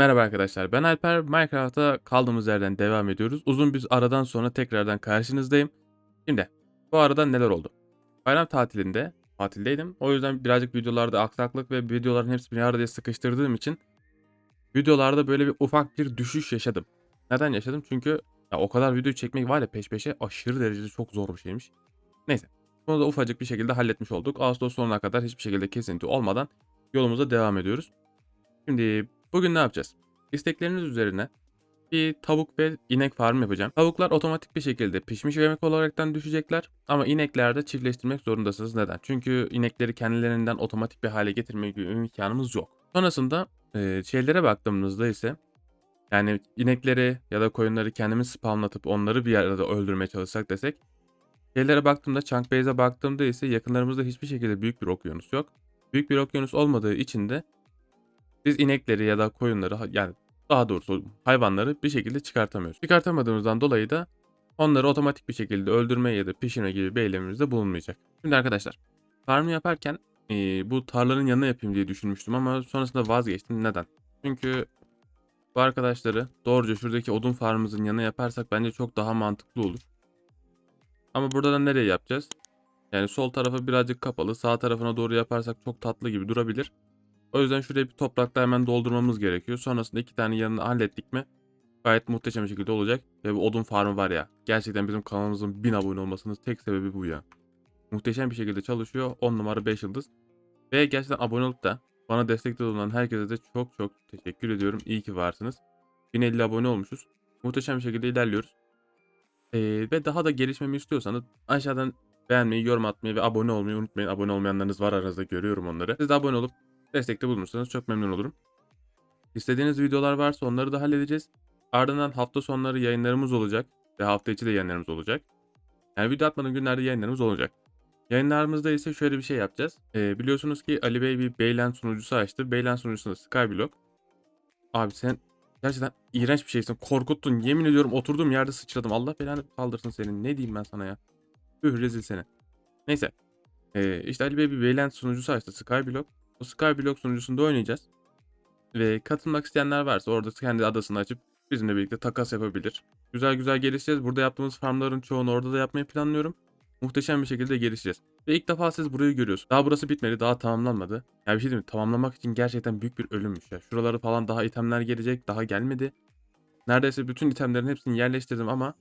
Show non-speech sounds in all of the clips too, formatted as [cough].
Merhaba arkadaşlar ben Alper. Minecraft'ta kaldığımız yerden devam ediyoruz. Uzun bir aradan sonra tekrardan karşınızdayım. Şimdi bu arada neler oldu? Bayram tatilinde tatildeydim. O yüzden birazcık videolarda aksaklık ve videoların hepsini bir araya sıkıştırdığım için videolarda böyle bir ufak bir düşüş yaşadım. Neden yaşadım? Çünkü ya o kadar video çekmek var ya peş peşe aşırı derecede çok zor bir şeymiş. Neyse. Bunu da ufacık bir şekilde halletmiş olduk. Ağustos sonuna kadar hiçbir şekilde kesinti olmadan yolumuza devam ediyoruz. Şimdi bugün ne yapacağız? İstekleriniz üzerine bir tavuk ve inek farm yapacağım. Tavuklar otomatik bir şekilde pişmiş yemek olaraktan düşecekler ama ineklerde çiftleştirmek zorundasınız. Neden? Çünkü inekleri kendilerinden otomatik bir hale getirme gibi imkanımız yok. Sonrasında e, şeylere baktığımızda ise yani inekleri ya da koyunları kendimiz spamlatıp onları bir arada öldürmeye çalışsak desek şeylere baktığımda Chunk Base'e baktığımda ise yakınlarımızda hiçbir şekilde büyük bir okyanus yok. Büyük bir okyanus olmadığı için de biz inekleri ya da koyunları yani daha doğrusu hayvanları bir şekilde çıkartamıyoruz. Çıkartamadığımızdan dolayı da onları otomatik bir şekilde öldürme ya da pişirme gibi bir eylemimizde bulunmayacak. Şimdi arkadaşlar farmı yaparken eee, bu tarlanın yanına yapayım diye düşünmüştüm ama sonrasında vazgeçtim. Neden? Çünkü bu arkadaşları doğruca şuradaki odun farmımızın yanına yaparsak bence çok daha mantıklı olur. Ama burada da nereye yapacağız? Yani sol tarafı birazcık kapalı. Sağ tarafına doğru yaparsak çok tatlı gibi durabilir. O yüzden şuraya bir toprakla hemen doldurmamız gerekiyor. Sonrasında iki tane yanını hallettik mi gayet muhteşem bir şekilde olacak. Ve bu odun farmı var ya gerçekten bizim kanalımızın 1000 abone olmasının tek sebebi bu ya. Muhteşem bir şekilde çalışıyor. 10 numara 5 yıldız. Ve gerçekten abone olup da bana destekte bulunan herkese de çok çok teşekkür ediyorum. İyi ki varsınız. 1050 abone olmuşuz. Muhteşem bir şekilde ilerliyoruz. Ee, ve daha da gelişmemi istiyorsanız aşağıdan beğenmeyi, yorum atmayı ve abone olmayı unutmayın. Abone olmayanlarınız var aranızda görüyorum onları. Siz de abone olup destekte bulunursanız çok memnun olurum. İstediğiniz videolar varsa onları da halledeceğiz. Ardından hafta sonları yayınlarımız olacak ve hafta içi de yayınlarımız olacak. Yani video atmadığım günlerde yayınlarımız olacak. Yayınlarımızda ise şöyle bir şey yapacağız. Ee, biliyorsunuz ki Ali Bey bir Beylen sunucusu açtı. Beylen sunucusunda Skyblock. Abi sen gerçekten iğrenç bir şeysin. Korkuttun. Yemin ediyorum oturduğum yerde sıçradım. Allah belanı kaldırsın senin. Ne diyeyim ben sana ya. Üh rezil seni. Neyse. Ee, işte Ali Bey bir Beylen sunucusu açtı. Skyblock. O Skyblock sunucusunda oynayacağız. Ve katılmak isteyenler varsa orada kendi adasını açıp bizimle birlikte takas yapabilir. Güzel güzel gelişeceğiz. Burada yaptığımız farmların çoğunu orada da yapmayı planlıyorum. Muhteşem bir şekilde gelişeceğiz. Ve ilk defa siz burayı görüyorsunuz. Daha burası bitmedi. Daha tamamlanmadı. Ya bir şey diyeyim mi? Tamamlamak için gerçekten büyük bir ölümmüş ya. Şuraları falan daha itemler gelecek. Daha gelmedi. Neredeyse bütün itemlerin hepsini yerleştirdim ama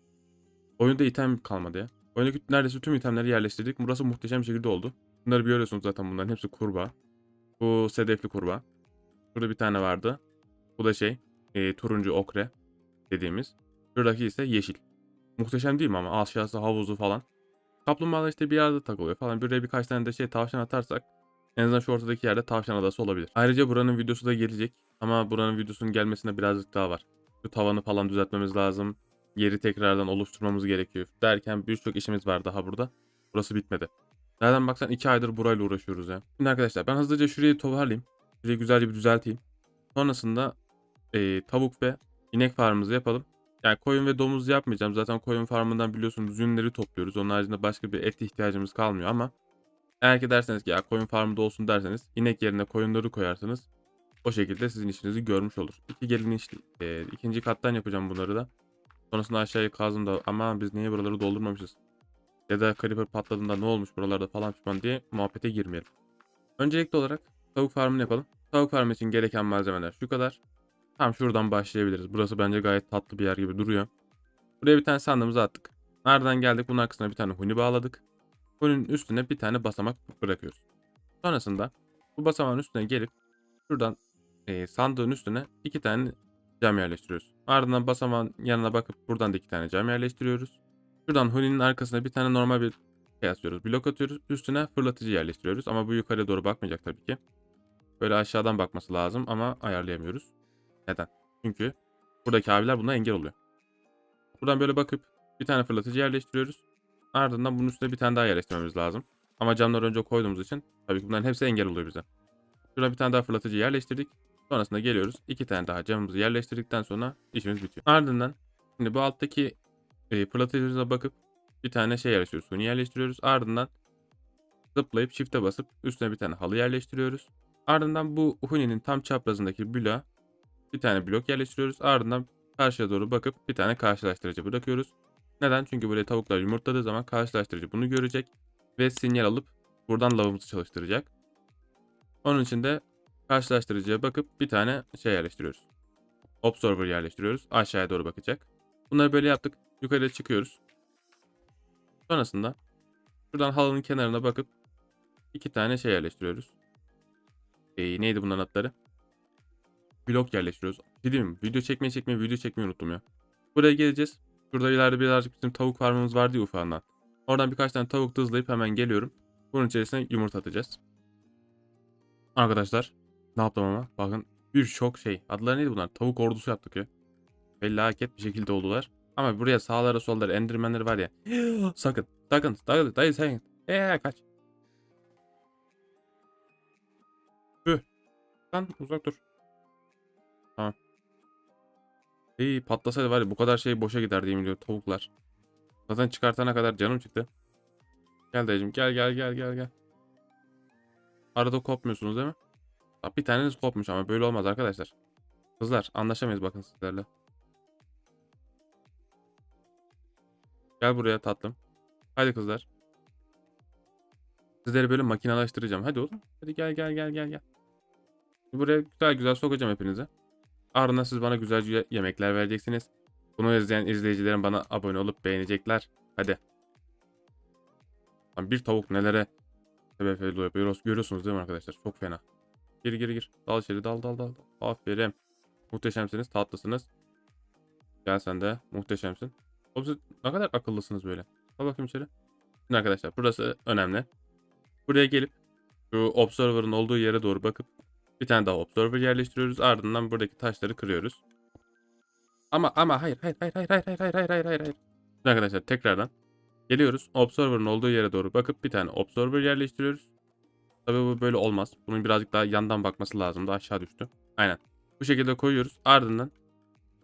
oyunda item kalmadı ya. Oyundaki neredeyse tüm itemleri yerleştirdik. Burası muhteşem bir şekilde oldu. Bunları görüyorsunuz zaten bunların hepsi kurbağa. Bu sedefli kurbağa. Burada bir tane vardı. Bu da şey e, turuncu okre dediğimiz. Şuradaki ise yeşil. Muhteşem değil mi ama aşağısı havuzu falan. Kaplumbağalar işte bir yerde takılıyor falan. Buraya birkaç tane de şey tavşan atarsak en azından şu ortadaki yerde tavşan adası olabilir. Ayrıca buranın videosu da gelecek. Ama buranın videosunun gelmesine birazcık daha var. Şu tavanı falan düzeltmemiz lazım. Yeri tekrardan oluşturmamız gerekiyor. Derken birçok işimiz var daha burada. Burası bitmedi. Nereden baksan 2 aydır burayla uğraşıyoruz ya. Şimdi arkadaşlar ben hızlıca şurayı toparlayayım. Şurayı güzelce bir düzelteyim. Sonrasında e, tavuk ve inek farmımızı yapalım. Yani koyun ve domuz yapmayacağım. Zaten koyun farmından biliyorsunuz yünleri topluyoruz. Onun haricinde başka bir et ihtiyacımız kalmıyor ama eğer ki derseniz ki ya koyun farmı da olsun derseniz inek yerine koyunları koyarsınız. O şekilde sizin işinizi görmüş olur. İki gelin işte, ikinci kattan yapacağım bunları da. Sonrasında aşağıya kazdım da ama biz niye buraları doldurmamışız? Ya da creeper patladığında ne olmuş buralarda falan pişman diye muhabbete girmeyelim. Öncelikli olarak tavuk farmını yapalım. Tavuk farmı için gereken malzemeler şu kadar. Tam şuradan başlayabiliriz. Burası bence gayet tatlı bir yer gibi duruyor. Buraya bir tane sandığımızı attık. Nereden geldik? Bunun arkasına bir tane huni bağladık. Huninin üstüne bir tane basamak bırakıyoruz. Sonrasında bu basamağın üstüne gelip şuradan e, sandığın üstüne iki tane cam yerleştiriyoruz. Ardından basamağın yanına bakıp buradan da iki tane cam yerleştiriyoruz. Şuradan huninin arkasına bir tane normal bir şey atıyoruz. Blok atıyoruz. Üstüne fırlatıcı yerleştiriyoruz. Ama bu yukarıya doğru bakmayacak tabii ki. Böyle aşağıdan bakması lazım ama ayarlayamıyoruz. Neden? Çünkü buradaki abiler buna engel oluyor. Buradan böyle bakıp bir tane fırlatıcı yerleştiriyoruz. Ardından bunun üstüne bir tane daha yerleştirmemiz lazım. Ama camları önce koyduğumuz için tabii ki bunların hepsi engel oluyor bize. Şurada bir tane daha fırlatıcı yerleştirdik. Sonrasında geliyoruz. iki tane daha camımızı yerleştirdikten sonra işimiz bitiyor. Ardından şimdi bu alttaki e, bakıp bir tane şey yerleştiriyoruz. Suni yerleştiriyoruz. Ardından zıplayıp shift'e basıp üstüne bir tane halı yerleştiriyoruz. Ardından bu Huni'nin tam çaprazındaki bloğa bir tane blok yerleştiriyoruz. Ardından karşıya doğru bakıp bir tane karşılaştırıcı bırakıyoruz. Neden? Çünkü buraya tavuklar yumurtladığı zaman karşılaştırıcı bunu görecek ve sinyal alıp buradan lavımızı çalıştıracak. Onun için de karşılaştırıcıya bakıp bir tane şey yerleştiriyoruz. Observer yerleştiriyoruz. Aşağıya doğru bakacak. Bunları böyle yaptık. Yukarıya çıkıyoruz. Sonrasında şuradan halının kenarına bakıp iki tane şey yerleştiriyoruz. Ee, neydi bunların adları? Blok yerleştiriyoruz. Dedim? Video çekmeyi çekmeyi video çekmeyi unuttum ya. Buraya geleceğiz. Şurada ileride birazcık bizim tavuk farmımız vardı ya ufağından. Oradan birkaç tane tavuk hızlayıp hemen geliyorum. Bunun içerisine yumurta atacağız. Arkadaşlar ne yaptım ama bakın birçok şey. Adları neydi bunlar? Tavuk ordusu yaptık ya. Felaket bir şekilde oldular. Ama buraya sağlara sollara endirmenleri var ya. [gasps] sakın sakın dayı dayı sen. Eee kaç. Tüh. Lan uzak dur. Tamam. İyi patlasaydı var ya bu kadar şey boşa gider diye biliyor tavuklar. Zaten çıkartana kadar canım çıktı. Gel dayıcım gel gel gel gel gel. Arada kopmuyorsunuz değil mi? Bir taneniz kopmuş ama böyle olmaz arkadaşlar. Kızlar anlaşamayız bakın sizlerle. Gel buraya tatlım. Hadi kızlar. Sizleri böyle makinalaştıracağım. Hadi oğlum. Hadi gel gel gel gel gel. Buraya güzel güzel sokacağım hepinize. Ardından siz bana güzel yemekler vereceksiniz. Bunu izleyen izleyicilerim bana abone olup beğenecekler. Hadi. Lan bir tavuk nelere sebep oluyor. Görüyorsunuz değil mi arkadaşlar? Çok fena. Gir gir gir. Dal içeri dal dal dal. Aferin. Muhteşemsiniz. Tatlısınız. Gel sen de. Muhteşemsin. Oğlum ne kadar akıllısınız böyle. Al bakayım içeri. Şimdi arkadaşlar burası önemli. Buraya gelip şu observer'ın olduğu yere doğru bakıp bir tane daha observer yerleştiriyoruz. Ardından buradaki taşları kırıyoruz. Ama ama hayır hayır hayır hayır hayır hayır hayır hayır hayır hayır. Şimdi arkadaşlar tekrardan geliyoruz. Observer'ın olduğu yere doğru bakıp bir tane observer yerleştiriyoruz. Tabii bu böyle olmaz. Bunun birazcık daha yandan bakması lazım. Da aşağı düştü. Aynen. Bu şekilde koyuyoruz. Ardından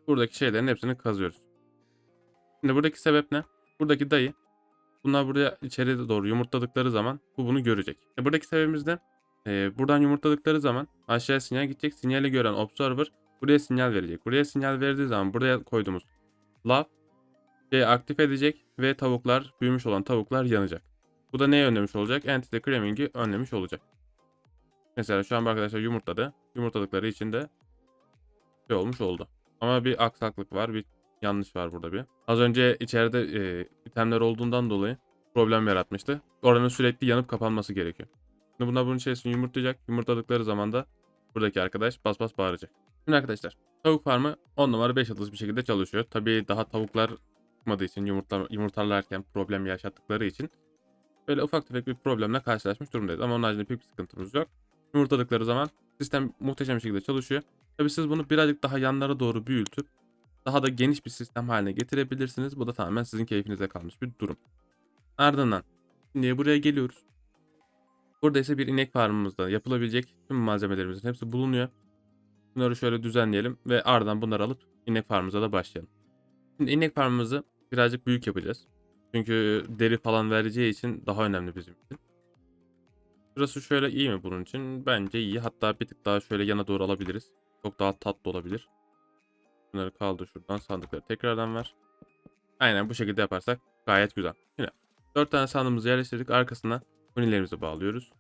buradaki şeylerin hepsini kazıyoruz. Şimdi buradaki sebep ne? Buradaki dayı bunlar buraya içeri doğru yumurtladıkları zaman bu bunu görecek. E buradaki sebebimiz ne? Ee, buradan yumurtladıkları zaman aşağıya sinyal gidecek. Sinyali gören observer buraya sinyal verecek. Buraya sinyal verdiği zaman buraya koyduğumuz lav şey aktif edecek ve tavuklar büyümüş olan tavuklar yanacak. Bu da neyi önlemiş olacak? Entity Cramming'i önlemiş olacak. Mesela şu an arkadaşlar yumurtladı. Yumurtladıkları için de şey olmuş oldu. Ama bir aksaklık var. Bir yanlış var burada bir. Az önce içeride e, itemler olduğundan dolayı problem yaratmıştı. Oranın sürekli yanıp kapanması gerekiyor. Şimdi bunlar bunun içerisinde yumurtlayacak. Yumurtladıkları zaman da buradaki arkadaş bas bas bağıracak. Şimdi arkadaşlar tavuk farmı 10 numara 5 yıldız bir şekilde çalışıyor. Tabii daha tavuklar çıkmadığı için yumurtla, yumurtalarken problem yaşattıkları için böyle ufak tefek bir problemle karşılaşmış durumdayız. Ama onun haricinde pek bir sıkıntımız yok. Yumurtladıkları zaman sistem muhteşem bir şekilde çalışıyor. Tabii siz bunu birazcık daha yanlara doğru büyütüp daha da geniş bir sistem haline getirebilirsiniz. Bu da tamamen sizin keyfinize kalmış bir durum. Ardından şimdi buraya geliyoruz. Burada ise bir inek farmımızda yapılabilecek tüm malzemelerimizin hepsi bulunuyor. Bunları şöyle düzenleyelim ve ardından bunları alıp inek farmımıza da başlayalım. Şimdi inek farmımızı birazcık büyük yapacağız. Çünkü deri falan vereceği için daha önemli bizim için. Burası şöyle iyi mi bunun için? Bence iyi. Hatta bir tık daha şöyle yana doğru alabiliriz. Çok daha tatlı olabilir. Bunları kaldır şuradan. Sandıkları tekrardan ver. Aynen bu şekilde yaparsak gayet güzel. Yine 4 tane sandığımızı yerleştirdik. Arkasına hunilerimizi bağlıyoruz.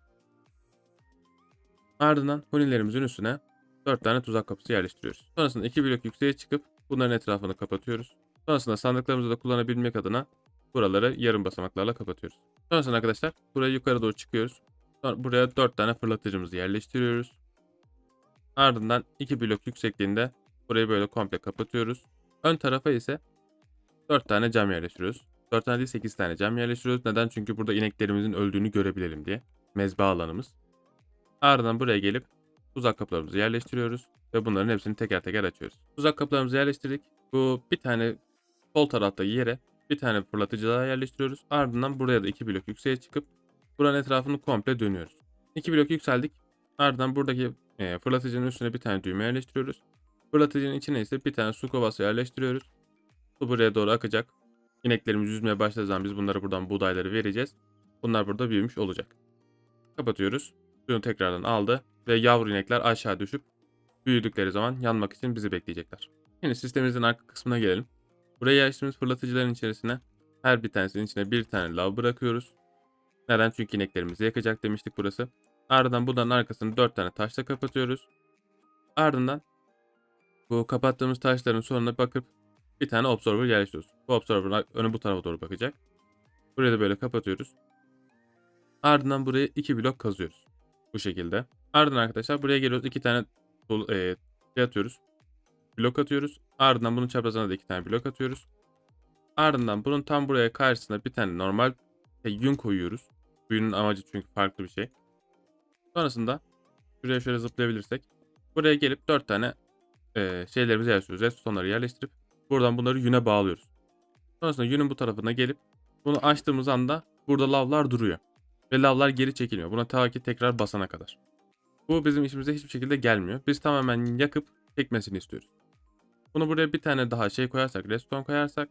Ardından hunilerimizin üstüne 4 tane tuzak kapısı yerleştiriyoruz. Sonrasında 2 blok yükseğe çıkıp bunların etrafını kapatıyoruz. Sonrasında sandıklarımızı da kullanabilmek adına buraları yarım basamaklarla kapatıyoruz. Sonrasında arkadaşlar buraya yukarı doğru çıkıyoruz. Sonra buraya 4 tane fırlatıcımızı yerleştiriyoruz. Ardından 2 blok yüksekliğinde burayı böyle komple kapatıyoruz. Ön tarafa ise 4 tane cam yerleştiriyoruz. 4 tane değil 8 tane cam yerleştiriyoruz. Neden? Çünkü burada ineklerimizin öldüğünü görebilelim diye. Mezba alanımız. Ardından buraya gelip uzak kapılarımızı yerleştiriyoruz. Ve bunların hepsini teker teker açıyoruz. Uzak kapılarımızı yerleştirdik. Bu bir tane sol taraftaki yere bir tane fırlatıcı daha yerleştiriyoruz. Ardından buraya da 2 blok yükseğe çıkıp buranın etrafını komple dönüyoruz. 2 blok yükseldik. Ardından buradaki e, fırlatıcının üstüne bir tane düğme yerleştiriyoruz. Fırlatıcının içine ise bir tane su kovası yerleştiriyoruz. Su buraya doğru akacak. İneklerimiz yüzmeye başladığı zaman biz bunlara buradan buğdayları vereceğiz. Bunlar burada büyümüş olacak. Kapatıyoruz. Suyunu tekrardan aldı ve yavru inekler aşağı düşüp Büyüdükleri zaman yanmak için bizi bekleyecekler. Şimdi sistemimizin arka kısmına gelelim. Buraya açtığımız fırlatıcıların içerisine her bir tanesinin içine bir tane lav bırakıyoruz. Neden? Çünkü ineklerimizi yakacak demiştik burası. Ardından bunların arkasını 4 tane taşla kapatıyoruz. Ardından bu kapattığımız taşların sonuna bakıp bir tane observer yerleştiriyoruz. Bu observer'ın önü bu tarafa doğru bakacak. Burayı da böyle kapatıyoruz. Ardından buraya iki blok kazıyoruz. Bu şekilde. Ardından arkadaşlar buraya geliyoruz. iki tane dolu- e, şey atıyoruz. Blok atıyoruz. Ardından bunun çaprazına da iki tane blok atıyoruz. Ardından bunun tam buraya karşısına bir tane normal e, yün koyuyoruz. Bu yünün amacı çünkü farklı bir şey. Sonrasında şuraya şöyle zıplayabilirsek. Buraya gelip 4 tane e, şeylerimizi yerleştiriyoruz. Redstone'ları yerleştirip buradan bunları yüne bağlıyoruz. Sonrasında yünün bu tarafına gelip bunu açtığımız anda burada lavlar duruyor. Ve lavlar geri çekilmiyor. Buna ta ki tekrar basana kadar. Bu bizim işimize hiçbir şekilde gelmiyor. Biz tamamen yakıp çekmesini istiyoruz. Bunu buraya bir tane daha şey koyarsak, redstone koyarsak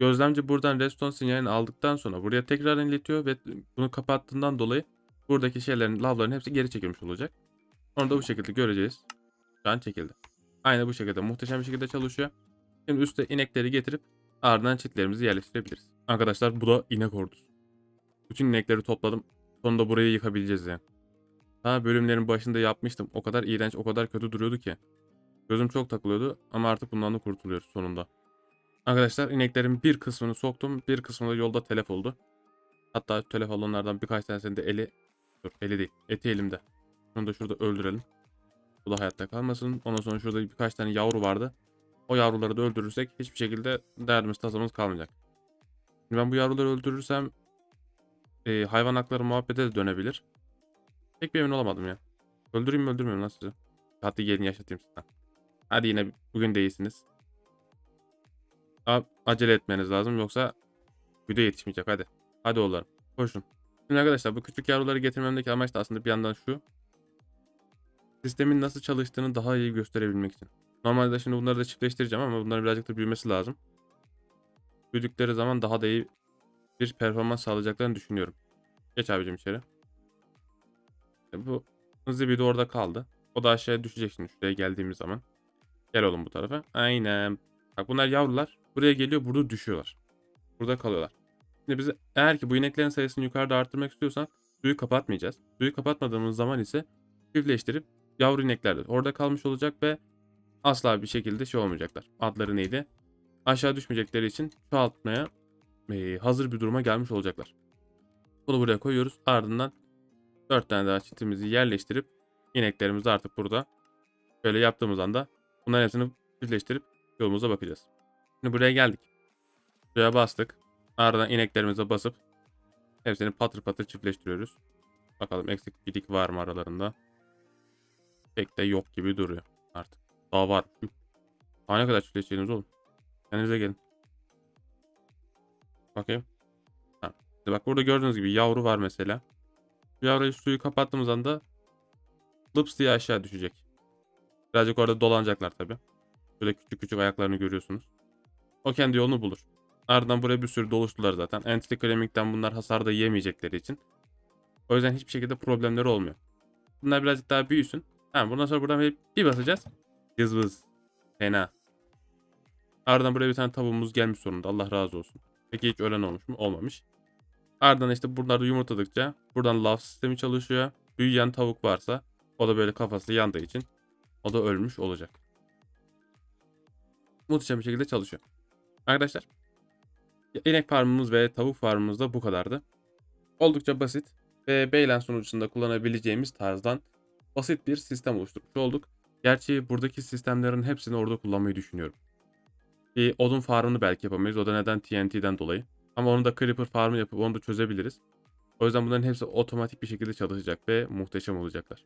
gözlemci buradan redstone sinyalini aldıktan sonra buraya tekrar iletiyor ve bunu kapattığından dolayı buradaki şeylerin, lavların hepsi geri çekilmiş olacak. Onu da bu şekilde göreceğiz. Şu an çekildi. Aynı bu şekilde muhteşem bir şekilde çalışıyor. Şimdi üstte inekleri getirip ardından çitlerimizi yerleştirebiliriz. Arkadaşlar bu da inek ordusu. Bütün inekleri topladım. Sonunda burayı yıkabileceğiz yani. Ha bölümlerin başında yapmıştım. O kadar iğrenç, o kadar kötü duruyordu ki. Gözüm çok takılıyordu ama artık bundan da kurtuluyoruz sonunda. Arkadaşlar ineklerin bir kısmını soktum. Bir kısmı da yolda telef oldu. Hatta telef olanlardan birkaç tanesinin de eli... Dur eli değil. Eti elimde. Bunu da şurada öldürelim. Bu da hayatta kalmasın. Ondan sonra şurada birkaç tane yavru vardı. O yavruları da öldürürsek hiçbir şekilde derdimiz tasamız kalmayacak. Şimdi ben bu yavruları öldürürsem e, hayvan hakları muhabbete de dönebilir. Pek bir emin olamadım ya. Öldüreyim mi öldürmeyeyim lan sizi? Hadi gelin yaşatayım size. Hadi yine bugün de iyisiniz. A- acele etmeniz lazım yoksa video yetişmeyecek hadi. Hadi oğullarım koşun. Şimdi arkadaşlar bu küçük yavruları getirmemdeki amaç da aslında bir yandan şu. Sistemin nasıl çalıştığını daha iyi gösterebilmek için. Normalde şimdi bunları da çiftleştireceğim ama bunların birazcık da büyümesi lazım. Büyüdükleri zaman daha da iyi bir performans sağlayacaklarını düşünüyorum. Geç abicim içeri. E, Bu hızlı bir de orada kaldı. O da aşağıya düşecek şimdi şuraya geldiğimiz zaman. Gel oğlum bu tarafa. Aynen. Bak bunlar yavrular. Buraya geliyor burada düşüyorlar. Burada kalıyorlar. Şimdi biz eğer ki bu ineklerin sayısını yukarıda arttırmak istiyorsak suyu kapatmayacağız. Suyu kapatmadığımız zaman ise çiftleştirip yavru inekler de orada kalmış olacak ve asla bir şekilde şey olmayacaklar. Adları neydi? Aşağı düşmeyecekleri için çoğaltmaya e, hazır bir duruma gelmiş olacaklar. Bunu buraya koyuyoruz. Ardından 4 tane daha çitimizi yerleştirip ineklerimizi artık burada böyle yaptığımız anda bunların hepsini birleştirip yolumuza bakacağız. Şimdi buraya geldik. Buraya bastık. Ardından ineklerimize basıp hepsini patır patır çiftleştiriyoruz. Bakalım eksik bidik var mı aralarında. Pek de yok gibi duruyor artık. Daha var. Daha ne kadar çiftleşeceğiniz oğlum. Kendinize gelin. Bakayım. Ha. İşte bak burada gördüğünüz gibi yavru var mesela. Bu yavruyu suyu kapattığımız anda lıps diye aşağı düşecek. Birazcık orada dolanacaklar tabi. Böyle küçük küçük ayaklarını görüyorsunuz. O kendi yolunu bulur. Ardından buraya bir sürü doluştular zaten. Entity bunlar hasar da yemeyecekleri için. O yüzden hiçbir şekilde problemleri olmuyor. Bunlar birazcık daha büyüsün. Tamam bundan sonra buradan bir, bir basacağız. Cızbız. Fena. Ardından buraya bir tane tavuğumuz gelmiş sonunda. Allah razı olsun. Peki hiç ölen olmuş mu? Olmamış. Ardından işte bunlar da yumurtladıkça buradan love sistemi çalışıyor. Büyüyen tavuk varsa o da böyle kafası yandığı için o da ölmüş olacak. Muhteşem bir şekilde çalışıyor. Arkadaşlar inek farmımız ve tavuk farmımız da bu kadardı. Oldukça basit ve Beylen sunucusunda kullanabileceğimiz tarzdan basit bir sistem oluşturmuş olduk. Gerçi buradaki sistemlerin hepsini orada kullanmayı düşünüyorum. Bir odun farmını belki yapamayız. O da neden TNT'den dolayı. Ama onu da Creeper farmı yapıp onu da çözebiliriz. O yüzden bunların hepsi otomatik bir şekilde çalışacak ve muhteşem olacaklar.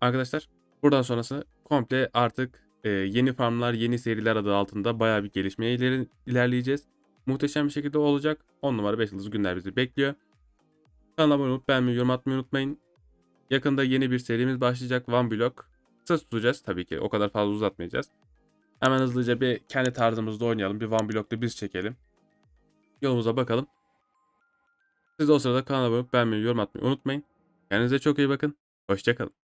Arkadaşlar buradan sonrası komple artık e, yeni farmlar, yeni seriler adı altında bayağı bir gelişmeye ileri, ilerleyeceğiz. Muhteşem bir şekilde olacak. 10 numara 5 yıldız günler bizi bekliyor. Kanala abone olup beğenmeyi, yorum atmayı unutmayın. Yakında yeni bir serimiz başlayacak. One Block. Kısa tutacağız tabii ki. O kadar fazla uzatmayacağız. Hemen hızlıca bir kendi tarzımızda oynayalım. Bir One Block'ta biz çekelim. Yolumuza bakalım. Siz de o sırada kanala abone olup beğenmeyi, yorum atmayı unutmayın. Kendinize çok iyi bakın. Hoşçakalın.